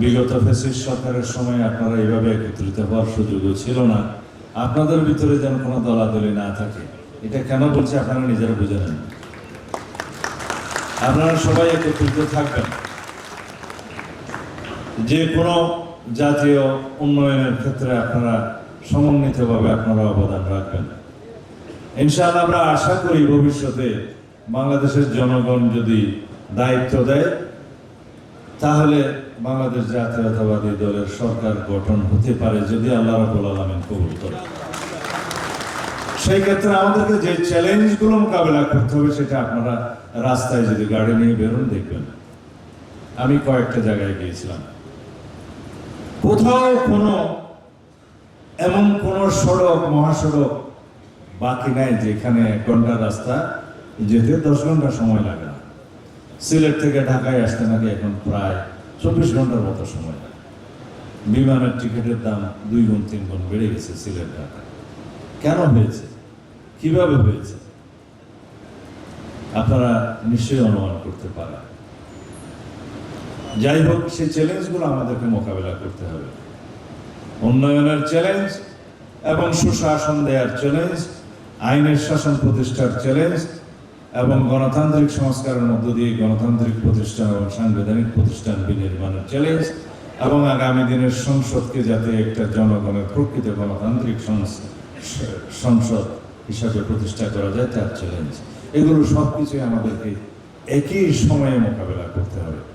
বিগত ফেসিস সরকারের সময় আপনারা এইভাবে একত্রিত হওয়ার সুযোগও ছিল না। আপনাদের ভিতরে যেন কোনো দলাদলি না থাকে। এটা কেন বলছে আপনারা নিজেরা বুঝে নেন। আপনারা সবাই একত্রিত থাকবেন। যে কোনো জাতীয় উন্নয়নের ক্ষেত্রে আপনারা সমন্বিতভাবে আপনারা অবদান রাখবেন। ইনশাআল্লাহ আমরা আশা করি ভবিষ্যতে বাংলাদেশের জনগণ যদি দায়িত্ব দেয় তাহলে বাংলাদেশ জাতীয়তাবাদী দলের সরকার গঠন হতে পারে যদি আল্লাহ রাবুল আলমিন কবুল করে। সেই ক্ষেত্রে আমাদেরকে যে চ্যালেঞ্জগুলো মোকাবেলা করতে হবে সেটা আপনারা রাস্তায় যদি গাড়ি নিয়ে বেরোন দেখবেন। আমি কয়েকটা জায়গায় গিয়েছিলাম। কোথাও কোনো এমন কোনো সড়ক, মহাসড়ক বাকি নাই যেখানে এক ঘণ্টা রাস্তা যেতে দশ ঘণ্টা সময় লাগে। সিলেট থেকে ঢাকায় আসতে নাকি এখন প্রায় চব্বিশ ঘণ্টার মতো সময় লাগে। বিমানের টিকিটের দাম দুই গুণ, তিন গুণ বেড়ে গেছে সিলেট ঢাকা কেন হয়েছে? কীভাবে হয়েছে? আপনারা নিশ্চয়ই অনুমান করতে পারেন। যাই হোক, সেই চ্যালেঞ্জগুলো আমাদেরকে মোকাবেলা করতে হবে। উন্নয়নের চ্যালেঞ্জ এবং সুশাসন দেওয়ার চ্যালেঞ্জ আইনের শাসন প্রতিষ্ঠার চ্যালেঞ্জ এবং গণতান্ত্রিক সংস্কারের মধ্য দিয়ে গণতান্ত্রিক প্রতিষ্ঠান এবং সাংবিধানিক প্রতিষ্ঠান বিনির্মাণের চ্যালেঞ্জ এবং আগামী দিনের সংসদকে যাতে একটা জনগণের প্রকৃত গণতান্ত্রিক সংস- সংসদ হিসাবে প্রতিষ্ঠা করা যায় তার চ্যালেঞ্জ এগুলো সব কিছুই আমাদেরকে একই সময়ে মোকাবেলা করতে হবে।